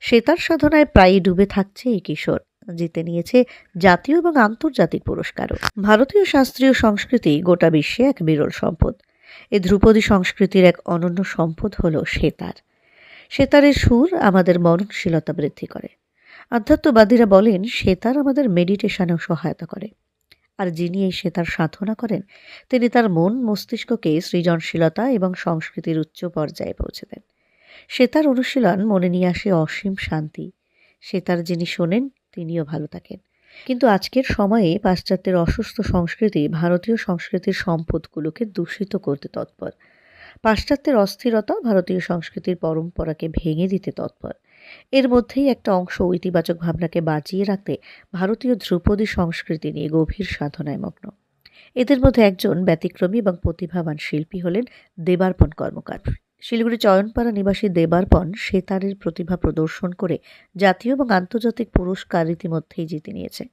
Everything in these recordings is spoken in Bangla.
সেতার সাধনায় প্রায়ই ডুবে থাকছে এই কিশোর। জিতে নিয়েছে জাতীয় এবং আন্তর্জাতিক পুরস্কারও। ভারতীয় শাস্ত্রীয় সংস্কৃতি গোটা বিশ্বে এক বিরল সম্পদ। এ ধ্রুপদী সংস্কৃতির এক অনন্য সম্পদ হল সেতার। সেতারের সুর আমাদের মননশীলতা বৃদ্ধি করে। আধ্যাত্মবাদীরা বলেন, সেতার আমাদের মেডিটেশনেও সহায়তা করে। আর যিনি এই সেতার সাধনা করেন, তিনি তার মন, মস্তিষ্ককে সৃজনশীলতা এবং সংস্কৃতির উচ্চ পর্যায়ে পৌঁছে দেন সেতার অনুশীলন মনে নিয়ে আসে অসীম শান্তি। সেতার যিনি শোনেন, তিনিও ভালো থাকেন। কিন্তু আজকের সময়ে পাশ্চাত্যের অসুস্থ সংস্কৃতি ভারতীয় সংস্কৃতির সম্পদগুলোকে দূষিত করতে তৎপর। পাশ্চাত্যের অস্থিরতা ভারতীয় সংস্কৃতির পরম্পরাকে ভেঙে দিতে তৎপর। এর মধ্যেই একটা অংশ ইতিবাচক ভাবনাকে বাঁচিয়ে রাখতে ভারতীয় ধ্রুপদী সংস্কৃতি নিয়ে গভীর সাধনায় মগ্ন। এদের মধ্যে একজন ব্যতিক্রমী এবং প্রতিভাবান শিল্পী হলেন দেবার্পণ কর্মকার। শিলিগুড়ি চয়নপাড়া নিবাসী দেবার্পণ সেতারের প্রতিভা প্রদর্শন করে জাতীয় এবং আন্তর্জাতিক পুরস্কার ইতিমধ্যেই জিতে নিয়েছে।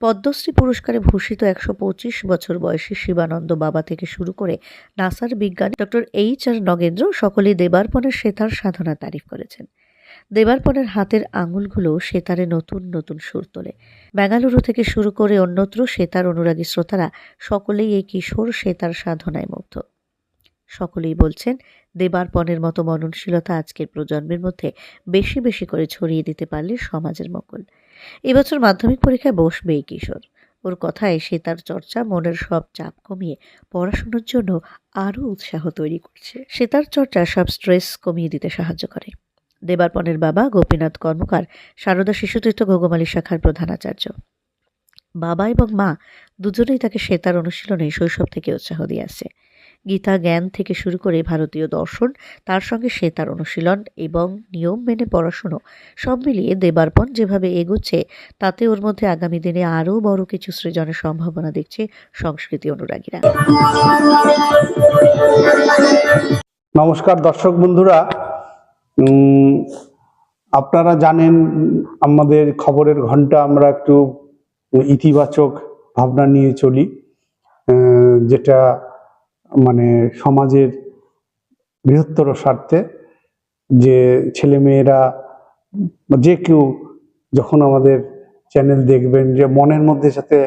পদ্মশ্রী পুরস্কারে ভূষিত একশো পঁচিশ বছর বয়সী শিবানন্দ বাবা থেকে শুরু করে নাসার বিজ্ঞানী ডক্টর এইচ আর নগেন্দ্র সকলেই দেবার্পণের সেতার সাধনা তারিফ করেছেন। দেবার্পণের হাতের আঙুলগুলো সেতারে নতুন নতুন সুর তোলে। বেঙ্গালুরু থেকে শুরু করে অন্যত্র সেতার অনুরাগী শ্রোতারা সকলেই এই কিশোর সেতার সাধনায় মুগ্ধ। সকলেই বলছেন দেবার্পণের মতো মননশীলতা আজকের প্রজন্মের মধ্যে বেশি বেশি করে ছড়িয়ে দিতে পারলে সমাজের মঙ্গল। এবছর মাধ্যমিক পরীক্ষায় বসবে এই কিশোর। ওর কথায় সে তার চর্চা মনের সব চাপ কমিয়ে পড়াশোনার জন্য আরও উৎসাহ তৈরি করছে। সে তার চর্চা সব স্ট্রেস কমিয়ে দিতে সাহায্য করে। দেবার্পণের বাবা গোপীনাথ কর্মকার, সারদা শিশুতীর্থ ঘোগমালী শাখার প্রধানাচার্য। বাবা এবং মা দুজনেই তাকে সেতার অনুশীলনে শৈশব থেকে উৎসাহ দিয়ে আসছে গীতা জ্ঞান থেকে শুরু করে ভারতীয় দর্শন, তার সঙ্গে সেতার অনুশীলন এবং নিয়ম মেনে পড়াশুনো সব মিলিয়ে দেবার্পণ যেভাবে এগোচ্ছে, তাতে ওর মধ্যে আগামী দিনে আরও বড় কিছু সৃজনের সম্ভাবনা দেখছে সংস্কৃতি অনুরাগীরা। নমস্কার দর্শক বন্ধুরা আপনারা জানেন, আমাদের খবরের ঘণ্টা আমরা একটু ইতিবাচক ভাবনা নিয়ে চলি যেটা মানে সমাজের বৃহত্তর স্বার্থে যে ছেলেমেয়েরা যে কেউ যখন আমাদের চ্যানেল দেখবেন যে মনের মধ্যে যাতে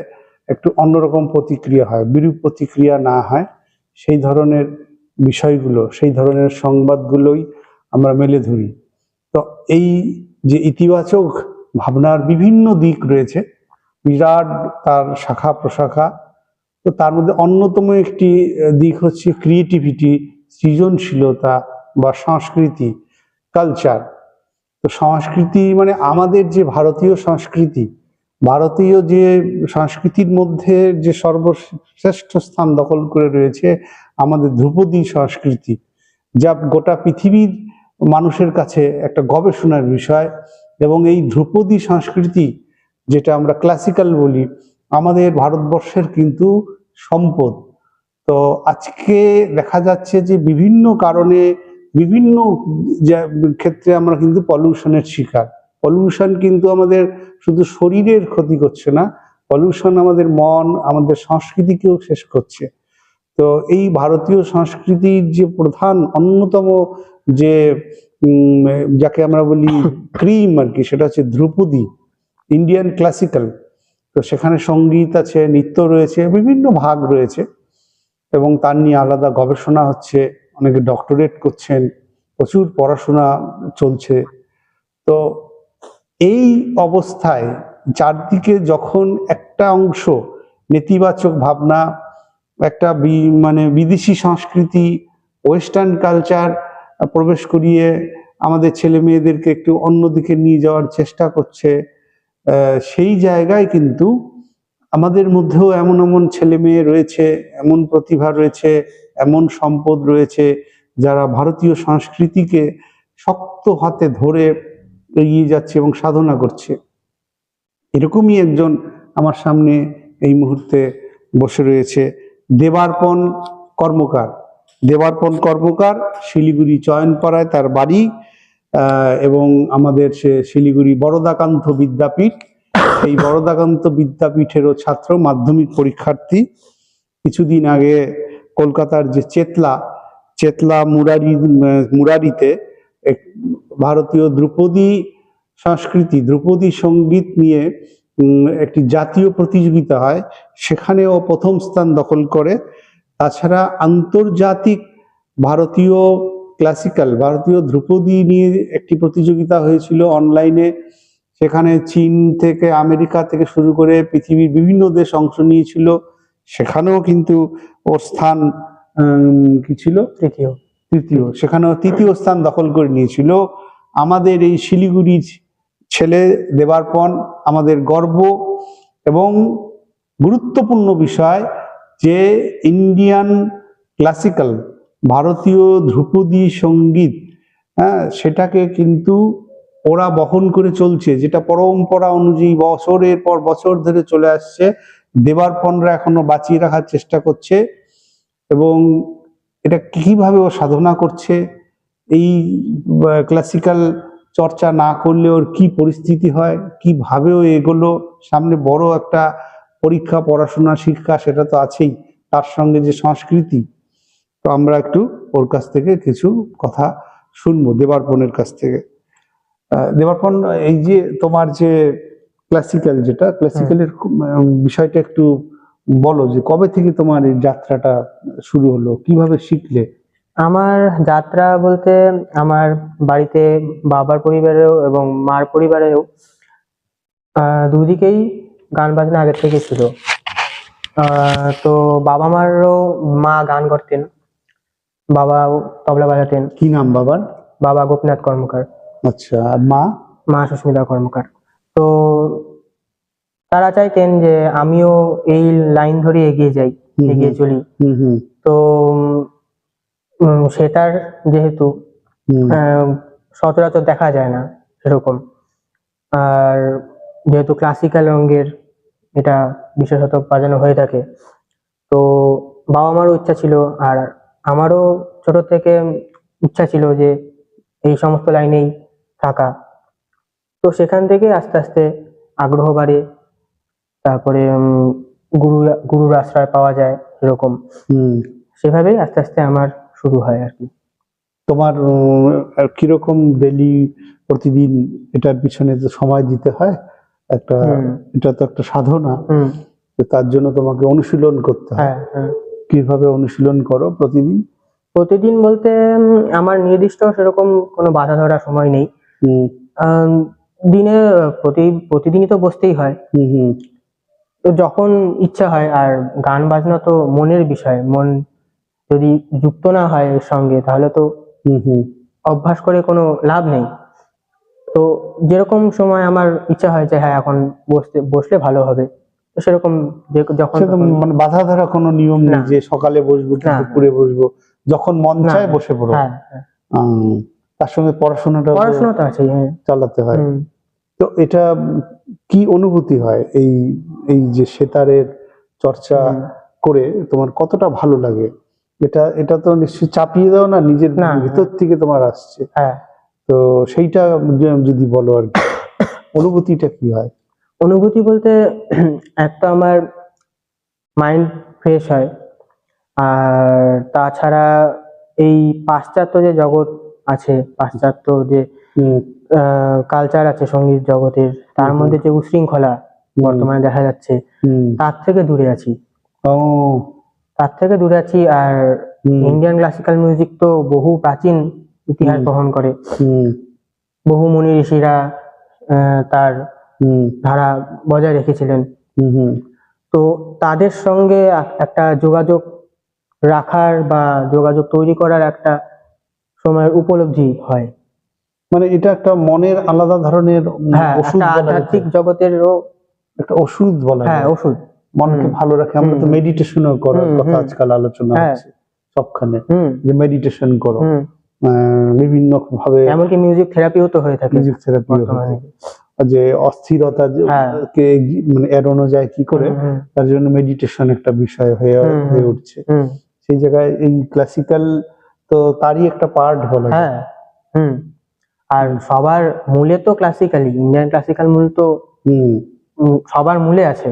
একটু অন্যরকম প্রতিক্রিয়া হয়, বিরূপ প্রতিক্রিয়া না হয়, সেই ধরনের বিষয়গুলো, সেই ধরনের সংবাদগুলোই আমরা মেলে ধরি। তো এই যে ইতিবাচক ভাবনার বিভিন্ন দিক রয়েছে, বিরাট তার শাখা প্রশাখা, তো তার মধ্যে অন্যতম একটি দিক হচ্ছে ক্রিয়েটিভিটি সৃজনশীলতা বা সংস্কৃতি কালচার তো সংস্কৃতি মানে আমাদের যে ভারতীয় সংস্কৃতি, ভারতীয় যে সংস্কৃতির মধ্যে যে সর্বশ্রেষ্ঠ স্থান দখল করে রয়েছে আমাদের ধ্রুপদী সংস্কৃতি, যা গোটা পৃথিবীর মানুষের কাছে একটা গবেষণার বিষয় এবং এই ধ্রুপদী সংস্কৃতি, যেটা আমরা ক্লাসিক্যাল বলি, আমাদের ভারতবর্ষের কিন্তু সম্পদ। তো আজকে দেখা যাচ্ছে যে বিভিন্ন কারণে বিভিন্ন ক্ষেত্রে আমরা কিন্তু পলিউশনের শিকার। পলিউশন কিন্তু আমাদের শুধু শরীরের ক্ষতি করছে না পলিউশন আমাদের মন, আমাদের সংস্কৃতিকেও শেষ করছে। তো এই ভারতীয় সংস্কৃতির যে প্রধান অন্যতম যে যাকে আমরা বলি ক্রিম আর কি সেটা হচ্ছে ধ্রুপদী ইন্ডিয়ান ক্লাসিক্যাল তো সেখানে সংগীত আছে নৃত্য রয়েছে বিভিন্ন ভাগ রয়েছে। এবং তার নিয়ে আলাদা গবেষণা হচ্ছে অনেকে ডক্টরেট করছেন প্রচুর পড়াশোনা চলছে। তো এই অবস্থায় চারদিকে যখন একটা অংশ নেতিবাচক ভাবনা একটা মানে বিদেশি সংস্কৃতি ওয়েস্টার্ন কালচার প্রবেশ করিয়ে আমাদের ছেলে মেয়েদেরকে একটু অন্যদিকে নিয়ে যাওয়ার চেষ্টা করছে সেই জায়গায় কিন্তু আমাদের মধ্যেও এমন এমন ছেলে মেয়ে রয়েছে, এমন প্রতিভা রয়েছে, এমন সম্পদ রয়েছে যারা ভারতীয় সংস্কৃতিকে শক্ত হাতে ধরে এগিয়ে যাচ্ছে এবং সাধনা করছে। এরকমই একজন আমার সামনে এই মুহূর্তে বসে রয়েছে, দেবার্পণ কর্মকার। দেবার্পণ কর্মকার, শিলিগুড়ি চয়নপাড়ায় তার বাড়ি এবং আমাদের সে শিলিগুড়ি বরদাকান্ত বিদ্যাপীঠ। এই বরদাকান্ত বিদ্যাপীঠেরও ছাত্র, মাধ্যমিক পরীক্ষার্থী। কিছুদিন আগে কলকাতার যে চেতলা চেতলা মুরারি, মুরারিতে ভারতীয় ধ্রুপদী সংস্কৃতি, ধ্রুপদী সংগীত নিয়ে একটি জাতীয় প্রতিযোগিতা হয়। সেখানেও প্রথম স্থান দখল করে তাছাড়া আন্তর্জাতিক ভারতীয় ক্লাসিক্যাল ভারতীয় ধ্রুপদী নিয়ে একটি প্রতিযোগিতা হয়েছিল অনলাইনে সেখানে চীন থেকে আমেরিকা থেকে শুরু করে পৃথিবীর বিভিন্ন দেশ অংশ নিয়েছিল। সেখানেও কিন্তু ওর স্থান কি ছিল? তৃতীয়। তৃতীয়। সেখানেও তৃতীয় স্থান দখল করে নিয়েছিল। আমাদের এই শিলিগুড়ির ছেলে দেবার্পণ আমাদের গর্ব এবং গুরুত্বপূর্ণ বিষয় যে ইন্ডিয়ান ক্লাসিক্যাল ভারতীয় ধ্রুপদী সংগীত হ্যাঁ সেটাকে কিন্তু ওরা বহন করে চলছে, যেটা পরম্পরা অনুযায়ী বছরের পর বছর ধরে চলে আসছে। দেবার্পণরা এখনও বাঁচিয়ে রাখার চেষ্টা করছে এবং এটা কীভাবে ও সাধনা করছে, এই ক্লাসিক্যাল চর্চা না করলে ওর কি পরিস্থিতি হয়, কীভাবে ও এগুলো, সামনে বড় একটা পরীক্ষা, পড়াশোনা, শিক্ষা সেটা তো আছেই, তার সঙ্গে যে সংস্কৃতি, তো আমরা একটু ওর কাছ থেকে কিছু কথা শুনব, দেবার্পণের কাছ থেকে। দেবার্পণ, এই যে তোমার যে ক্লাসিক্যাল যেটা ক্লাসিক্যালের বিষয়টা একটু বলো যে কবে থেকে তোমার এই যাত্রাটা শুরু হলো, কীভাবে শিখলে? আমার যাত্রা বলতে আমার বাড়িতে বাবার পরিবারেও এবং মার পরিবারেও দুদিকেই গান বাজনা আগের থেকে ছিল আহ, তো বাবা মারও মা গান করতেন বাবা তবলা বাজাতেন। কি নাম বাবার? বাবা গোপীনাথ কর্মকার। আচ্ছা মা? মা সুস্মিতা কর্মকার। তো তারা চাইতেন যে আমিও এই লাইন ধরে এগিয়ে যাই এগিয়ে চলি। তো সেটার যেহেতু সচরাচর দেখা যায় না সেরকম আর যেহেতু ক্লাসিক্যাল রঙের এটা বিশেষত বাজানো হয়ে থাকে। তো বাবা মারও ইচ্ছা ছিল আর আমারও ছোট থেকে ইচ্ছা ছিল যে এই সমস্ত লাইনেই থাকা। তো সেখান থেকে আস্তে আস্তে আগ্রহ বাড়ে। তারপরে গুরু গুরুর আশ্রয় পাওয়া যায় এরকম। সেভাবেই আস্তে আস্তে আমার শুরু হয় আর কি। তোমার কীরকম ডেলি প্রতিদিন এটার পিছনে সময় দিতে হয়? একটা এটা তো একটা সাধনা। তার জন্য তোমাকে অনুশীলন করতে হয়। হ্যাঁ হ্যাঁ। কীভাবে অনুশীলন করো প্রতিদিন? প্রতিদিন বলতে আমার নির্দিষ্ট সেরকম কোনো বাধা ধরা সময় নেই। দিনে প্রতি প্রতিদিনই তো বসতেই হয়। হুম হুম। তো যখন ইচ্ছা হয় আর গান বাজনা তো মনের বিষয় মন যদি যুক্ত না হয় এর সঙ্গে তাহলে তো হুম হুম। অভ্যাস করে কোনো লাভ নেই। তো যেরকম সময় আমার ইচ্ছা হয় যে হ্যাঁ এখন বসতে বসলে ভালো হবে তো সেরকম যখন মানে বাধা ধরা কোনো নিয়ম নেই না। যে সকালে বসবো দুপুরে বসবো যখন মন চায় বসে পড়ো। হ্যাঁ হ্যাঁ। তার সঙ্গে পড়াশোনাটা পড়াশোনা তো আছে হ্যাঁ। চালাতে হয়। তো এটা কি অনুভূতি হয় এই এই যে সেতারের চর্চা করে তোমার কতটা ভালো লাগে? এটা এটা তো নিশ্চয়ই চাপিয়ে দাও না নিজের ভিতর থেকে তোমার আসছে। হ্যাঁ। তো সেইটা যদি বলো আর কি। অনুভূতিটা কি হয়? অনুভূতি বলতে একটা আমার মাইন্ড ফ্রেশ হয় আর তাছাড়া এই পাশ্চাত্য যে জগৎ আছে পাশ্চাত্য যে কালচার আছে সংগীত জগতের তার মধ্যে যে উশৃঙ্খলা বর্তমানে দেখা যাচ্ছে তার থেকে দূরে আছি। ও, তার থেকে দূরে আছি আর ইন্ডিয়ান ক্লাসিক্যাল মিউজিক তো বহু প্রাচীন ইতিহাস। বহন করে। হুম, বহু মুনি ঋষিরা তার ধারা বজায় রেখেছিলেন। তো তাদের সঙ্গে একটা যোগাযোগ রাখার বা যোগাযোগ তৈরি করার একটা সময়ের উপলব্ধি হয়। মানে এটা একটা মনের আলাদা ধরনের হ্যাঁ আধ্যাত্মিক। জগতেরও একটা ওষুধ বলা হ্যাঁ ওষুধ। মনকে ভালো রাখে। আমরা তো। মেডিটেশনও করার কথা আজকাল আলোচনা হ্যাঁ। হচ্ছে সবখানে। হুম। যে মেডিটেশন করো। বিভিন্ন ভাবে এমনকি মিউজিক থেরাপিও তো হয়ে থাকে মিউজিক থেরাপি যে অস্থিরতা হ্যাঁ। কে মানে এড়ানো যায় কি করে তার জন্য মেডিটেশন একটা বিষয় হয়ে। হয়ে উঠছে। সেই জায়গায় এই ক্লাসিক্যাল তো তারই একটা পার্ট বলা হ্যাঁ হুম। আর সবার মূলে তো ক্লাসিক্যালি ইন্ডিয়ান ক্লাসিক্যাল মূল তো হুম। সবার মূলে আছে।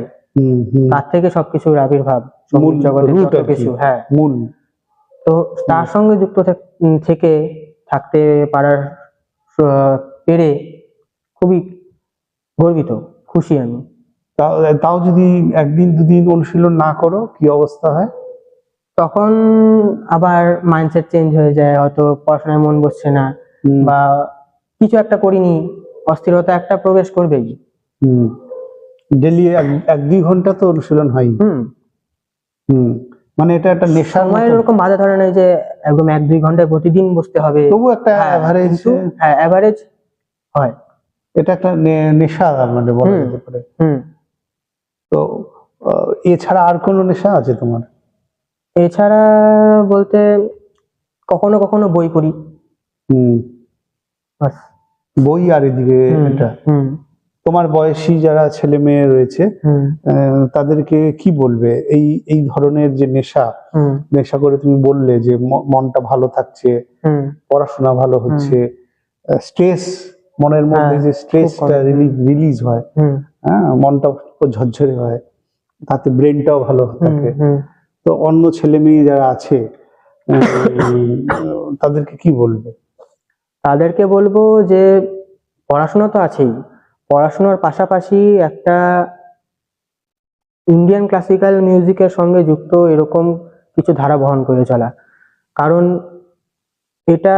তার থেকে সবকিছুর আবির্ভাব মূল জগতের। কিছু হ্যাঁ। মূল। তো তার সঙ্গে যুক্ত থাক- থেকে থাকতে পারার পেরে খুবই গর্বিত খুশি আমি। তাও যদি একদিন দুদিন অনুশীলন না করো কি অবস্থা হয়? তখন আবার মাইন্ডসেট চেঞ্জ হয়ে যায় হয়তো পড়াশোনায় মন বসছে না বা কিছু একটা করিনি অস্থিরতা একটা প্রবেশ করবেই। হুম। ডেলি এক এক দুই ঘণ্টা তো অনুশীলন হয় হুম। হুম। মানে এটা একটা নেশার সময়ের মতো। ওরকম বাধা ধরে নেই যে একদম এক দুই ঘন্টায় প্রতিদিন বসতে হবে। তবু একটা অ্যাভারেজ হ্যাঁ অ্যাভারেজ হয়। এটা একটা নেশা মানে বলা যেতে পারে। তো এছাড়া আর কোনো নেশা আছে তোমার? এছাড়া বলতে কখনো কখনো বই পড়ি। হুম। বই আর এদিকে এটা? হুম। তোমার বয়সী যারা ছেলে মেয়ে রয়েছে তাদেরকে কি বলবে? এই এই ধরনের যে নেশা নেশা করে তুমি বললে যে মনটা ভালো থাকছে পড়াশোনা ভালো হচ্ছে স্ট্রেস মনের মধ্যে হ্যাঁ, যে স্ট্রেসটা। রিলিজ হয় হ্যাঁ মনটা ঝরঝরে হয় তাতে ব্রেনটাও ভালো থাকে। তো অন্য ছেলে মেয়ে যারা আছে তাদেরকে কি বলবে? তাদেরকে বলব যে পড়াশোনা তো আছেই পড়াশোনার পাশাপাশি একটা ইন্ডিয়ান ক্লাসিক্যাল মিউজিকের সঙ্গে যুক্ত এরকম কিছু ধারা বহন করে চলা। কারণ এটা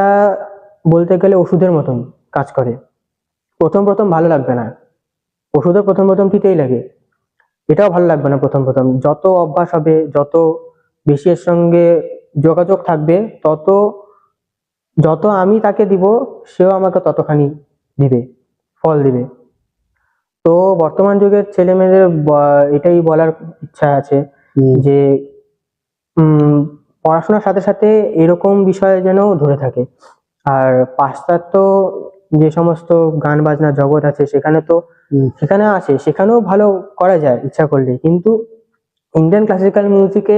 বলতে গেলে ওষুধের মতন কাজ করে। প্রথম প্রথম ভালো লাগবে না। ওষুধও প্রথম প্রথম তিতেই লাগে। এটাও ভালো লাগবে না প্রথম প্রথম। যত অভ্যাস হবে, যত বেশি এর সঙ্গে যোগাযোগ থাকবে, তত যত আমি তাকে দিব, সেও আমাকে ততখানি দিবে, ফল দিবে। তো বর্তমান যুগের ছেলে মেয়েদের এটাই বলার ইচ্ছা আছে যে উম, পড়াশোনার সাথে সাথে এরকম বিষয় যেন ধরে থাকে। আর পাশ্চাত্য যে সমস্ত গান বাজনা জগৎ আছে সেখানে তো সেখানে আছে সেখানেও ভালো করা যায় ইচ্ছা করলে। কিন্তু ইন্ডিয়ান ক্লাসিক্যাল মিউজিকে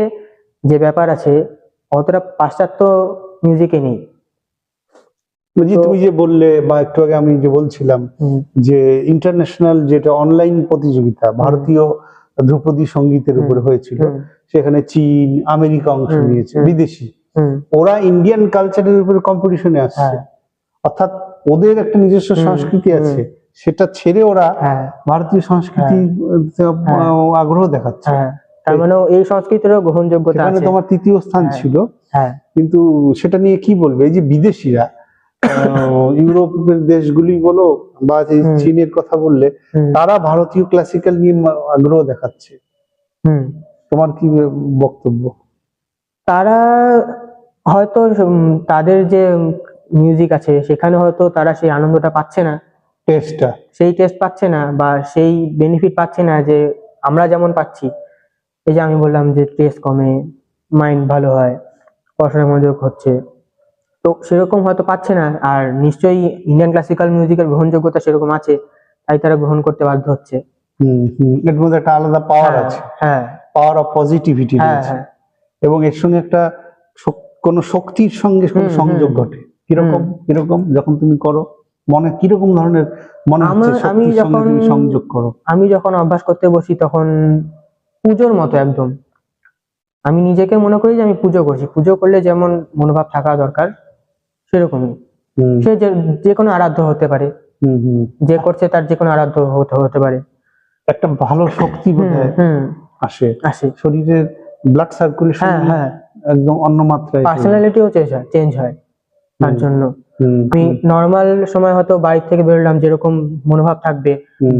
যে ব্যাপার আছে অতটা পাশ্চাত্য মিউজিকে নেই। বলছি তুমি যে বললে বা একটু আগে আমি যে বলছিলাম যে ইন্টারন্যাশনাল যেটা অনলাইন প্রতিযোগিতা ভারতীয় ধ্রুপদী সঙ্গীতের উপরে হয়েছিল সেখানে চীন আমেরিকা অংশ নিয়েছে বিদেশি। ওরা ইন্ডিয়ান কালচারের উপরে কম্পিটিশনে আসছে। হ্যাঁ। অর্থাৎ ওদের একটা নিজস্ব সংস্কৃতি আছে সেটা ছেড়ে ওরা হ্যাঁ। ভারতীয় সংস্কৃতি হ্যাঁ। আগ্রহ দেখাচ্ছে। তার মানে এই সংস্কৃতিরও গ্রহণযোগ্যতা তোমার তৃতীয় স্থান। ছিল। কিন্তু সেটা নিয়ে কি বলবে? এই যে বিদেশিরা ইউরোপের দেশগুলি বলো বা চীনের কথা বললে তারা ভারতীয় ক্লাসিক্যাল নিয়ে আগ্রহ দেখাচ্ছে। তোমার কি বক্তব্য? তারা হয়তো তাদের যে মিউজিক আছে সেখানে হয়তো তারা সেই আনন্দটা পাচ্ছে না। টেস্টটা সেই টেস্ট পাচ্ছে না বা সেই বেনিফিট পাচ্ছে না যে আমরা যেমন পাচ্ছি। এই যে আমি বললাম যে টেস্ট কমে মাইন্ড ভালো হয় পড়াশোনায় মনোযোগ হচ্ছে। তো সেরকম হয়তো পাচ্ছে না। আর নিশ্চয়ই ইন্ডিয়ান ক্লাসিক্যাল মিউজিকের গ্রহণযোগ্যতা সেরকম আছে তাই তারা গ্রহণ করতে বাধ্য হচ্ছে। এর মধ্যে একটা আলাদা পাওয়ার হ্যাঁ, আছে। হ্যাঁ। পাওয়ার অফ পজিটিভিটি রয়েছে। হ্যাঁ। এবং এর সঙ্গে একটা কোনো শক্তির সঙ্গে সংযোগ ঘটে। কীরকম? কীরকম? যখন তুমি করো মনে কীরকম ধরনের মনে হচ্ছে আমি যখন- সংযোগ করো? আমি যখন অভ্যাস করতে বসি তখন পুজোর মতো একদম। আমি নিজেকে মনে করি যে আমি পুজো করছি। পুজো করলে যেমন মনোভাব থাকা দরকার সেরকমই। সে যে কোনো আরাধ্য হতে পারে। হুম হুম। যে করছে তার যে কোনো আরাধ্য হতে পারে। একটা ভালো শক্তি হুম, আসে। আসে। শরীরের ব্লাড সার্কুলেশন হ্যাঁ একদম অন্য মাত্রায় পার্সোনালিটিও চেঞ্জ হয় চেঞ্জ হয় তার জন্য। আমি নর্মাল সময় হয়তো বাড়ি থেকে বেরোলাম যেরকম মনোভাব থাকবে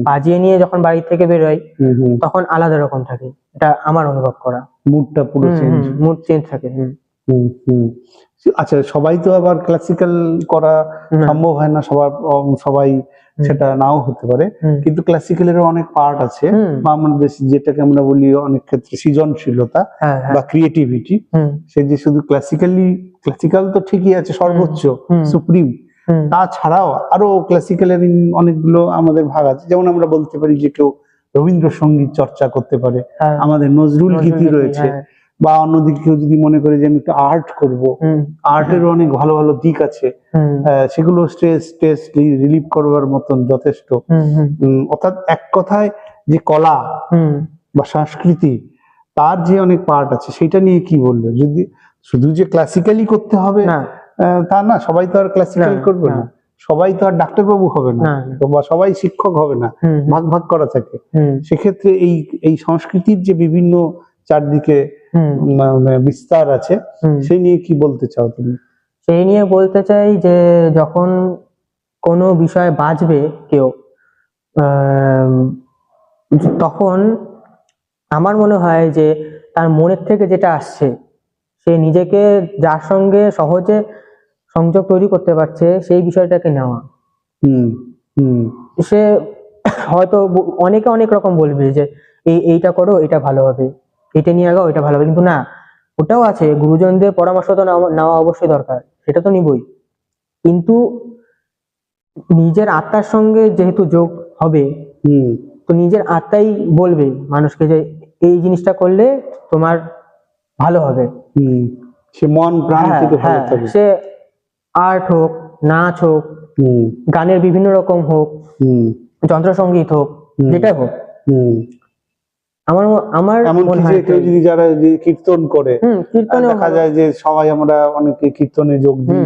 বাজিয়ে নিয়ে যখন বাড়ি থেকে বেরোই হুম। তখন আলাদা রকম থাকে। এটা আমার অনুভব করা। মুডটা পুরো চেঞ্জ মুড চেঞ্জ থাকে আচ্ছা সবাই তো আবার ক্লাসিক্যাল করা সম্ভব হয় না সবার সবাই সেটা নাও হতে পারে। কিন্তু ক্লাসিক্যালেরও অনেক পার্ট আছে। বা আমাদের যেটাকে আমরা বলি অনেক ক্ষেত্রে সৃজনশীলতা হ্যাঁ হ্যাঁ। বা ক্রিয়েটিভিটি সে যে শুধু ক্লাসিক্যালি ক্লাসিক্যাল তো ঠিকই আছে সর্বোচ্চ সুপ্রিম তাছাড়াও আরও ক্লাসিক্যালের অনেকগুলো আমাদের ভাগ আছে। যেমন আমরা বলতে পারি যে কেউ রবীন্দ্রসঙ্গীত চর্চা করতে পারে। হ্যাঁ, আমাদের নজরুল গীতি রয়েছে। বা অন্যদিকে কেউ যদি মনে করে যে আমি একটু আর্ট করব হুম, আর্টেরও অনেক ভালো ভালো দিক আছে। সেগুলো স্ট্রেস স্ট্রেস রিলিভ করবার মতন যথেষ্ট। অর্থাৎ এক কথায় যে কলা বা সংস্কৃতি তার যে অনেক পার্ট আছে সেটা নিয়ে কি বলবে? যদি শুধু যে ক্লাসিক্যালি করতে হবে তা না সবাই তো আর ক্লাসিক্যাল করবে না। সবাই তো আর ডাক্তারবাবু হবে না। বা সবাই শিক্ষক হবে না। ভাগ ভাগ করা থাকে। সেক্ষেত্রে এই এই সংস্কৃতির যে বিভিন্ন চারদিকে মানে বিস্তার আছে সেই নিয়ে কি বলতে চাও তুমি? সেই নিয়ে বলতে চাই যে যখন কোনো বিষয় বাঁচবে কেউ তখন আমার মনে হয় যে তার মনের থেকে যেটা আসছে সে নিজেকে যার সঙ্গে সহজে সংযোগ তৈরি করতে পারছে সেই বিষয়টাকে নেওয়া। হুম হুম। সে হয়তো অনেকে অনেক রকম বলবে যে এই এইটা করো এটা ভালো হবে। এটা নিয়ে আগাও এটা ভালো হবে। কিন্তু না ওটাও আছে গুরুজনদের পরামর্শ তো নেওয়া অবশ্যই দরকার সেটা তো নিবই। কিন্তু নিজের আত্মার সঙ্গে যেহেতু যোগ হবে তো নিজের আত্মাই বলবে মানুষকে যে এই জিনিসটা করলে তোমার ভালো হবে। সে মন প্রাণ হ্যাঁ, থেকে ভালো হ্যাঁ, থাকবে সে আর্ট হোক নাচ হোক গানের বিভিন্ন রকম হোক হুম। যন্ত্রসঙ্গীত হোক। যেটাই হোক। আমার আমার মনে যে কেউ যদি যারা যে কীর্তন করে দেখা যায় যে সবাই আমরা অনেকে কীর্তনে যোগ দিই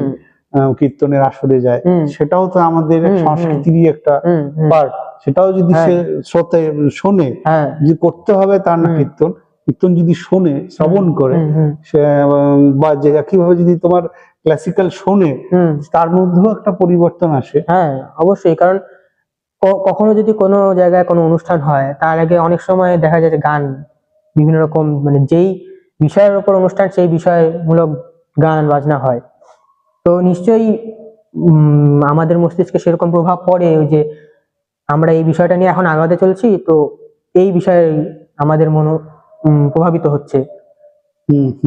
কীর্তনের আসরে যায় সেটাও তো আমাদের। সংস্কৃতিরই একটা পার্ট সেটাও যদি হ্যাঁ। সে শ্রোতে শোনে হ্যাঁ। যে করতে হবে তার না কীর্তন কীর্তন যদি শোনে শ্রবণ করে সে বা যে একইভাবে যদি তোমার ক্লাসিক্যাল শোনে তার মধ্যেও একটা পরিবর্তন আসে। হ্যাঁ অবশ্যই। কারণ কখনো যদি কোনো জায়গায় কোনো অনুষ্ঠান হয় তার আগে অনেক সময় দেখা যায় যে গান বিভিন্ন রকম মানে যেই বিষয়ের উপর অনুষ্ঠান সেই বিষয়মূলক গান বাজনা হয়। তো নিশ্চয়ই উম, আমাদের মস্তিষ্কে সেরকম প্রভাব পড়ে ওই যে আমরা এই বিষয়টা নিয়ে এখন আগাতে চলছি তো এই বিষয়ে আমাদের মন উম, প্রভাবিত হচ্ছে।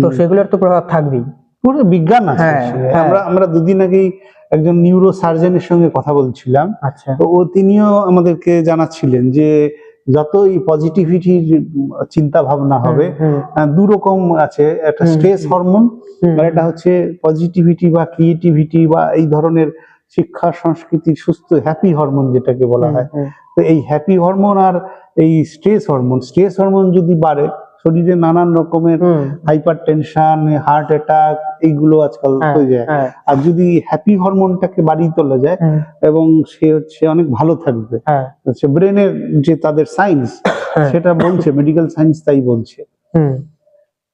তো সেগুলোর তো প্রভাব থাকবেই। পুরো বিজ্ঞান আছে। হ্যাঁ। হ্যাঁ। আমরা আমরা দুদিন আগেই একজন নিউরো সার্জনের সঙ্গে কথা বলছিলাম। আচ্ছা। তো ও তিনিও আমাদেরকে জানাচ্ছিলেন যে যতই পজিটিভিটির চিন্তা ভাবনা হবে দু রকম আছে। একটা স্ট্রেস হরমোন আর একটা হচ্ছে পজিটিভিটি বা ক্রিয়েটিভিটি বা এই ধরনের শিক্ষা সংস্কৃতি সুস্থ হ্যাপি হরমোন যেটাকে বলা হয়। তো এই হ্যাপি হরমোন আর এই স্ট্রেস হরমোন স্ট্রেস হরমোন যদি বাড়ে শরীরে নানান রকমের হাইপার টেনশন হার্ট অ্যাটাক এইগুলো আজকাল হ্যাঁ, হয়ে যায়। হ্যাঁ, আর যদি হ্যাপি হরমোনটাকে বাড়িয়ে তোলা যায় এবং সে হচ্ছে অনেক ভালো থাকবে। হ্যাঁ, হচ্ছে ব্রেনের যে তাদের সায়েন্স হ্যাঁ, সেটা বলছে মেডিকেল সায়েন্স তাই বলছে। হুম,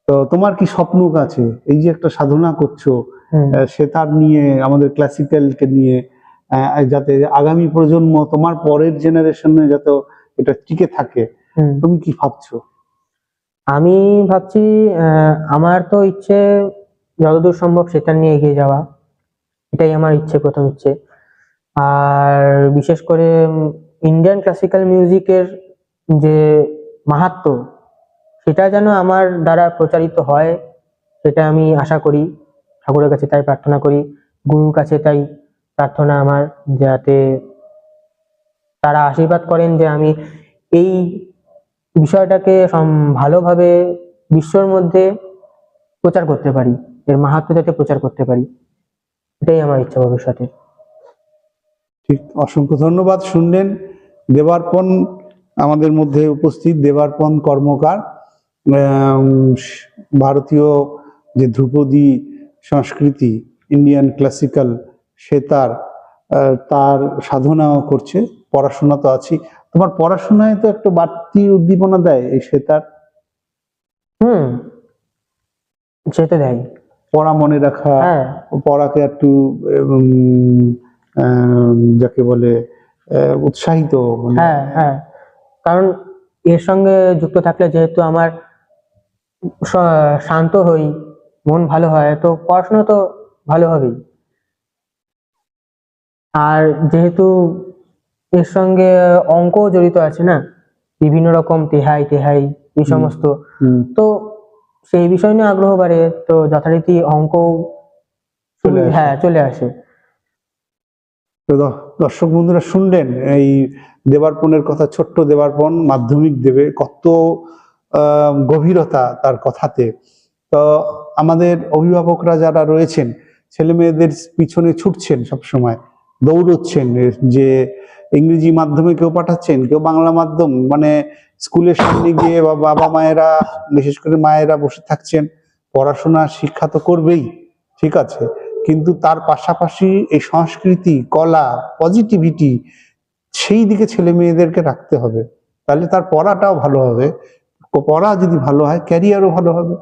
তো তোমার কি স্বপ্ন আছে? এই যে একটা সাধনা করছ সে তার নিয়ে আমাদের ক্লাসিক্যালকে নিয়ে যাতে আগামী প্রজন্ম তোমার পরের জেনারেশনে যাতে এটা টিকে থাকে তুমি কি ভাবছ? আমি ভাবছি আমার তো ইচ্ছে যতদূর সম্ভব সেটা নিয়ে এগিয়ে যাওয়া। এটাই আমার ইচ্ছে, প্রথম ইচ্ছে। আর বিশেষ করে ইন্ডিয়ান ক্লাসিক্যাল মিউজিকের যে মাহাত্ম্য সেটা যেন আমার দ্বারা প্রচারিত হয়, সেটা আমি আশা করি, ঠাকুরের কাছে তাই প্রার্থনা করি, গুরুর কাছে তাই প্রার্থনা আমার, যাতে তারা আশীর্বাদ করেন যে আমি এই বিষয়টাকে ভালোভাবে বিশ্বর মধ্যে প্রচার করতে পারি, এর মাহাত্ম্য যাতে প্রচার করতে পারি, এটাই আমার ইচ্ছা ভবিষ্যতে। ঠিক, অসংখ্য ধন্যবাদ শুনলেন। দেবার্পণ আমাদের মধ্যে উপস্থিত, দেবার্পণ কর্মকার ভারতীয় যে ধ্রুপদী সংস্কৃতি ইন্ডিয়ান ক্লাসিক্যাল সে তার তার সাধনাও করছে, পড়াশোনা তো আছি তোমার পড়াশোনায় তো একটা বাড়তি উদ্দীপনা দেয় এই সেতার হুম যেতে দেয়। পড়া মনে রাখা হ্যাঁ। পড়াকে একটু যাকে বলে উৎসাহিত হ্যাঁ হ্যাঁ। কারণ এর সঙ্গে যুক্ত থাকলে যেহেতু আমার শান্ত হই মন ভালো হয় তো পড়াশোনা তো ভালো হবেই। আর যেহেতু এর সঙ্গে অঙ্ক জড়িত আছে না? বিভিন্ন রকম তেহাই তেহাই এই সমস্ত। তো সেই বিষয় নিয়ে আগ্রহ বাড়ে তো যথারীতি অঙ্ক হ্যাঁ চলে আসে। তো দর্শক বন্ধুরা শুনলেন এই দেবার্পণের কথা ছোট্ট দেবার্পণ মাধ্যমিক দেবে কত গভীরতা তার কথাতে। তো আমাদের অভিভাবকরা যারা রয়েছেন ছেলে মেয়েদের পিছনে ছুটছেন সব সময় দৌড়চ্ছেন যে ইংরেজি মাধ্যমে কেউ পাঠাচ্ছেন, কেউ বাংলা মাধ্যম মানে স্কুলের সামনে গিয়ে বা বাবা মায়েরা, বিশেষ করে মায়েরা বসে থাকছেন, পড়াশোনা, শিক্ষা তো করবেই, ঠিক আছে? কিন্তু তার পাশাপাশি এই সংস্কৃতি, কলা পজিটিভিটি সেই দিকে ছেলে মেয়েদেরকে রাখতে হবে। তাহলে তার পড়াটাও ভালো হবে। পড়া যদি ভালো হয় ক্যারিয়ারও ভালো হবে।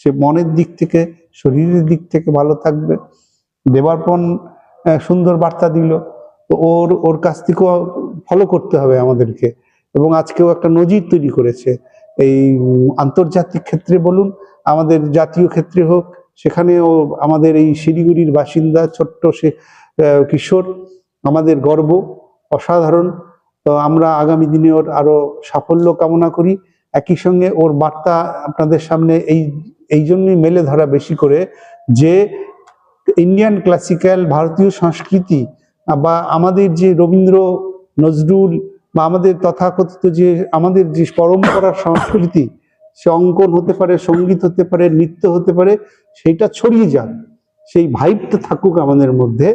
সে মনের দিক থেকে, শরীরের দিক থেকে ভালো থাকবে। দেবার্পণ সুন্দর বার্তা দিল। তো ওর ওর কাছ থেকেও ফলো করতে হবে আমাদেরকে। এবং আজকেও একটা নজির তৈরি করেছে। এই আন্তর্জাতিক ক্ষেত্রে বলুন, আমাদের জাতীয় ক্ষেত্রে হোক, সেখানেও আমাদের এই শিলিগুড়ির বাসিন্দা ছোট্ট সে কিশোর, আমাদের গর্ব, অসাধারণ। তো আমরা আগামী দিনে ওর আরও সাফল্য কামনা করি। একই সঙ্গে ওর বার্তা আপনাদের সামনে এই এই জন্যই মেলে ধরা বেশি করে যে, ইন্ডিয়ান ক্লাসিক্যাল ভারতীয় সংস্কৃতি বা আমাদের যে রবীন্দ্র নজরুল বা আমাদের তথাকথিত যে আমাদের যে পরম্পরার সংস্কৃতি, সে অঙ্কন হতে পারে, সংগীত হতে পারে, নৃত্য হতে পারে, সেইটা ছড়িয়ে যান সেই ভাইবটা থাকুক আমাদের মধ্যে।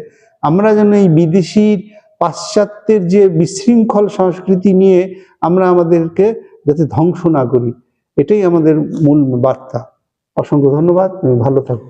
আমরা যেন এই বিদেশির পাশ্চাত্যের যে বিশৃঙ্খল সংস্কৃতি নিয়ে আমরা আমাদেরকে যাতে ধ্বংস না করি, এটাই আমাদের মূল বার্তা। অসংখ্য ধন্যবাদ ভালো থাকো।